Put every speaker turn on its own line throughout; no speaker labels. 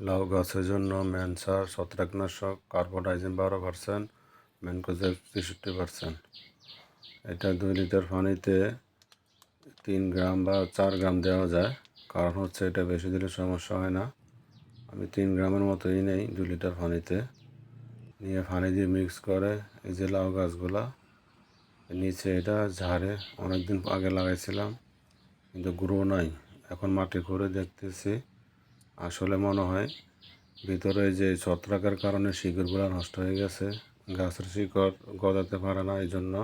লাউ গাছের জন্য ম্যানসার ছত্রাকনাশক কার্বোডাইজিন বারো পার্সেন্ট ম্যানকোজেব তেষট্টি পার্সেন্ট এটা দুই লিটার পানিতে তিন গ্রাম বা চার গ্রাম দেওয়া যায়। কারণ হচ্ছে এটা বেশি দিলে সমস্যা হয় না। আমি তিন গ্রামের মতোই নেই দু লিটার পানিতে। নিয়ে পানি দিয়ে মিক্স করে এই যে লাউ গাছগুলা, নিচে এটা ঝাড়ে। অনেক দিন আগে লাগাইছিলাম, কিন্তু গ্রো নাই। এখন মাটি করে দেখতেছি। আসলে মনে হয় ভিতরে যে ছত্রাকের কারণে শিকড়গুলো নষ্ট হয়ে গেছে, গাছের শিকড় গজাতে পারে না এই জন্য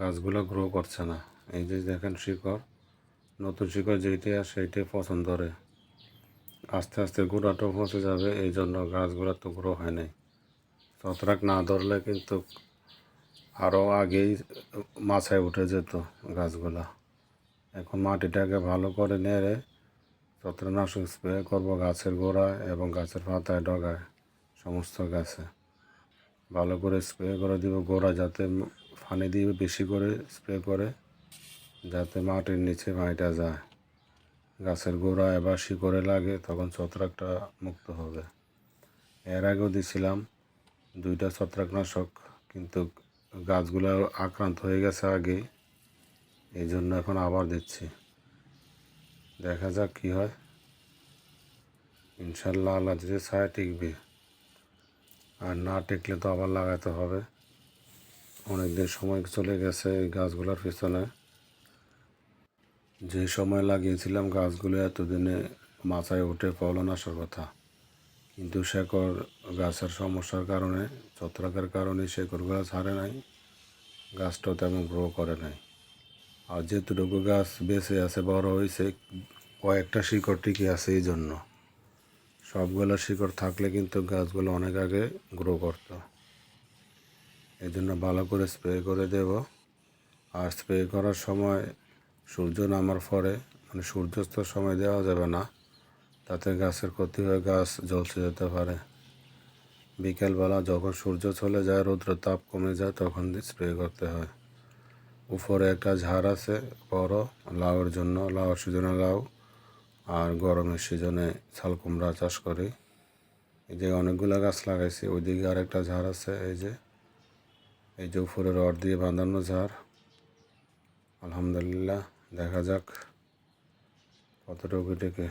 গাছগুলো গ্রো করছে না। এই যে দেখেন শিকড়, নতুন শিকড় যেইটাই আসে সেইটাই পছন্দ করে আস্তে আস্তে গোড়াটাও পচে যাবে এই জন্য গাছগুলো তো গ্রো হয় নাই। ছত্রাক না ধরলে কিন্তু আরও আগেই মাছায় উঠে যেত গাছগুলা। এখন মাটিটাকে ভালো করে নেড়ে ছত্রনাশক স্প্রে করব গাছের গোড়ায় এবং গাছের পাতায় ডগায় সমস্ত গাছে। ভালো করে স্প্রে করে দিব গোড়া যাতে পানি দিয়ে বেশি করে স্প্রে করে, যাতে মাটির নিচে পানিটা যায়। গাছের গোড়া এবার শিকড়ে লাগে, তখন ছত্রাকটা মুক্ত হবে। এর আগেও দিছিলাম দুইটা ছত্রাকনাশক, কিন্তু গাছগুলো আক্রান্ত হয়ে গেছে আগে এই জন্য এখন আবার দিচ্ছি। দেখা যাক কী হয়। ইনশাল্লাহ আল্লাহ যদি ছায়া টিকবে, আর না টিকলে তো আবার লাগাতে হবে। অনেক দিন সময় চলে গেছে এই গাছগুলোর পিছনে। যে সময় লাগিয়েছিলাম গাছগুলো এতদিনে মাথায় উঠে ফলন আসার কথা। কিন্তু শেকড় গাছের সমস্যার কারণে, ছত্রাকের কারণে শেকড়গুলো ছাড়ে নাই, গাছটাও তেমন গ্রো করে নাই। আর যেটুকু গাছ বেঁচে আছে, বড় হয়েছে, কয়েকটা শিকড় টিকে আছে এই জন্য। সবগুলো শিকড় থাকলে কিন্তু গাছগুলো অনেক আগে গ্রো করত। এই জন্য ভালো করে স্প্রে করে দেব। আর স্প্রে করার সময় সূর্য নামার পরে মানে সূর্যাস্তর সময় দেওয়া যাবে না, তাতে গাছের ক্ষতি হয়ে গাছ জ্বলছে যেতে পারে। বিকেলবেলা যখন সূর্য চলে যায় রৌদ্র তাপ কমে যায়, তখন স্প্রে করতে হয়। উপরে একটা ঝাড় আছে, বড়, লাউয়ের জন্য, লাউয়ের সিজনে লাউ আর গরমের সিজনে ছাল কুমড়া চাষ করি। এই যে অনেকগুলো গাছ লাগাইছি, ওইদিকে আরেকটা ঝাড় আছে, এই যে এই যে উপরে রড দিয়ে বাঁধানো ঝাড়। আলহামদুলিল্লাহ, দেখা যাক কতটুকু টেকে